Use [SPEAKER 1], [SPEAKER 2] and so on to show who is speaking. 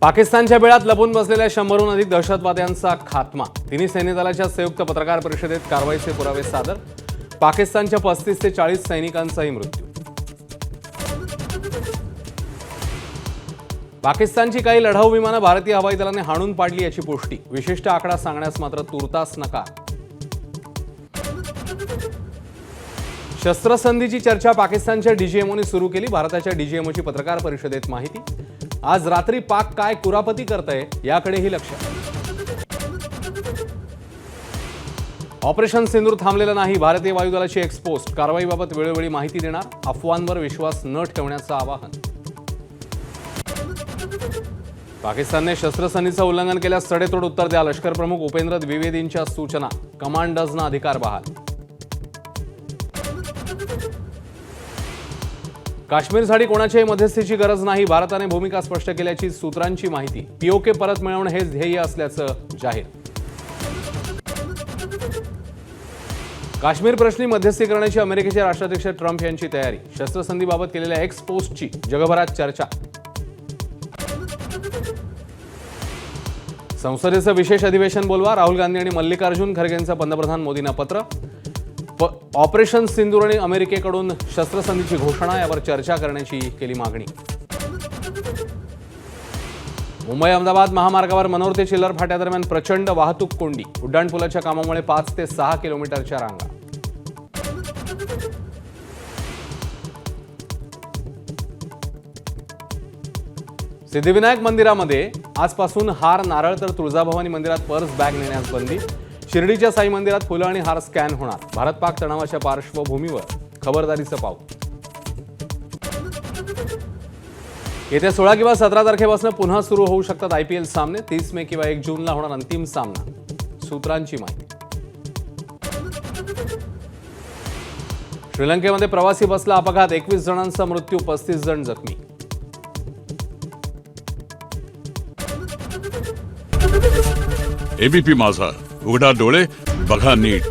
[SPEAKER 1] पाकिस्तानच्या बेळात लपून बसलेल्या शंभरहून अधिक दहशतवाद्यांचा खात्मा. तिन्ही सैन्य दलाच्या संयुक्त पत्रकार परिषदेत कारवाईचे पुरावे सादर. पाकिस्तानच्या पस्तीस ते चाळीस सैनिकांचाही मृत्यू. पाकिस्तानची काही लढाऊ विमानं भारतीय हवाई दलाने हाणून पाडली याची पुष्टी. विशिष्ट आकडा सांगण्यास मात्र तुर्तास नकार. शस्त्रसंधीची चर्चा पाकिस्तानच्या डीजीएमओने सुरू केली. भारताच्या डीजीएमओची पत्रकार परिषदेत माहिती. आज रात्री पाक काय कुरापती करतंय याकडेही लक्ष. ऑपरेशन सिंदूर थांबलेलं नाही भारतीय वायुदलाची एक्सपोस्ट कारवाईबाबत वेळोवेळी माहिती देणार अफवांवर विश्वास न ठेवण्याचं आवाहन. पाकिस्तानने शस्त्रसंधीचं उल्लंघन केल्यास सडेतोड उत्तर द्या लष्कर प्रमुख उपेंद्र द्विवेदींच्या सूचना. कमांडर्सना अधिकार बहाल. काश्मीरसाठी कोणाच्याही मध्यस्थीची गरज नाही भारताने भूमिका स्पष्ट केल्याची सूत्रांची माहिती. पीओके परत मिळवणं हे ध्येय असल्याचं जाहीर. काश्मीर प्रश्नी मध्यस्थी करण्याची अमेरिकेचे राष्ट्राध्यक्ष ट्रम्प यांची तयारी. शस्त्रसंधीबाबत केलेल्या एक्स पोस्टची जगभरात चर्चा. संसदेचं विशेष अधिवेशन बोलवा. राहुल गांधी आणि मल्लिकार्जुन खरगेंचं पंतप्रधान मोदींना पत्र. ऑपरेशन सिंदूर आणि अमेरिकेकडून शस्त्रसंधीची घोषणा यावर चर्चा करण्याची केली मागणी. मुंबई अहमदाबाद महामार्गावर मनोर ते चिल्लर फाट्यादरम्यान प्रचंड वाहतूक कोंडी. उड्डाणपुलाच्या कामामुळे पाच ते सहा किलोमीटरच्या रांगा. सिद्धिविनायक मंदिरामध्ये आजपासून हार नारळ तर तुळजाभवानी मंदिरात पर्स बॅग नेण्यास बंदी. शिर्डीच्या साई मंदिरात फुलं आणि हार स्कॅन होणार. भारत पाक तणावाच्या पार्श्वभूमीवर खबरदारीचं पाऊल. येत्या सोळा किंवा सतरा तारखेपासून पुन्हा सुरू होऊ शकतात आय पी एल सामने. तीस मे किंवा एक जूनला होणार अंतिम सामना. सूत्रांची माहिती. श्रीलंकेमध्ये प्रवासी बसला अपघात. एकवीस जणांचा मृत्यू पस्तीस जण जखमी.
[SPEAKER 2] एबीपी माझा. उघडा डोळे बघा नीट.